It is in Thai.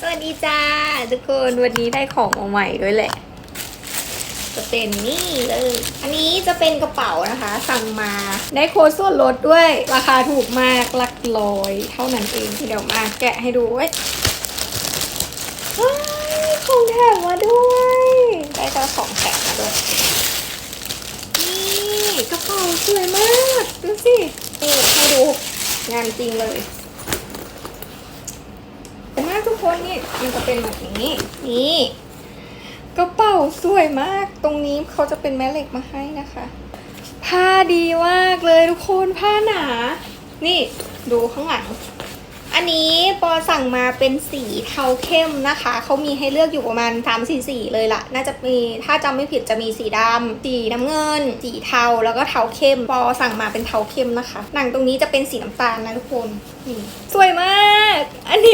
สวัสดีจ้าทุกคนวันนี้ได้ของมาใหม่ด้วยแหละ จะเป็นนี่เลยอันนี้จะเป็นกระเป๋านะคะ สั่งมาได้โค้ดส่วนลดด้วย ราคาถูกมากหลักร้อย เท่านั้นเองเดี๋ยวมาแกะให้ดูเว้ยของแถมมาด้วย ได้เจ้าของแถมมาด้วย นี่กระเป๋าสวยมาก ดูสินี่ให้ดูงานจริงเลย คนนี่มันจะเป็นแบบนี้ นี่กระเป๋าสวยมาก ตรงนี้เขาจะเป็นแม่เหล็กมาให้นะคะ ผ้าดีมากเลยทุกคนผ้าหนา นี่ดูข้างหลัง อันนี้ปอสั่งมาเป็นสีเทาเข้มนะคะ เขามีให้เลือกอยู่ประมาณ3ามสีสีเลยล่ะ น่าจะมีถ้าจำไม่ผิดจะมีสีดำสีน้ำเงิน สีเทาแล้วก็เทาเข้ม ปอสั่งมาเป็นเทาเข้มนะคะ หนังตรงนี้จะเป็นสีน้ำตาลนะทุกคนนี่สวยมาก อันนี้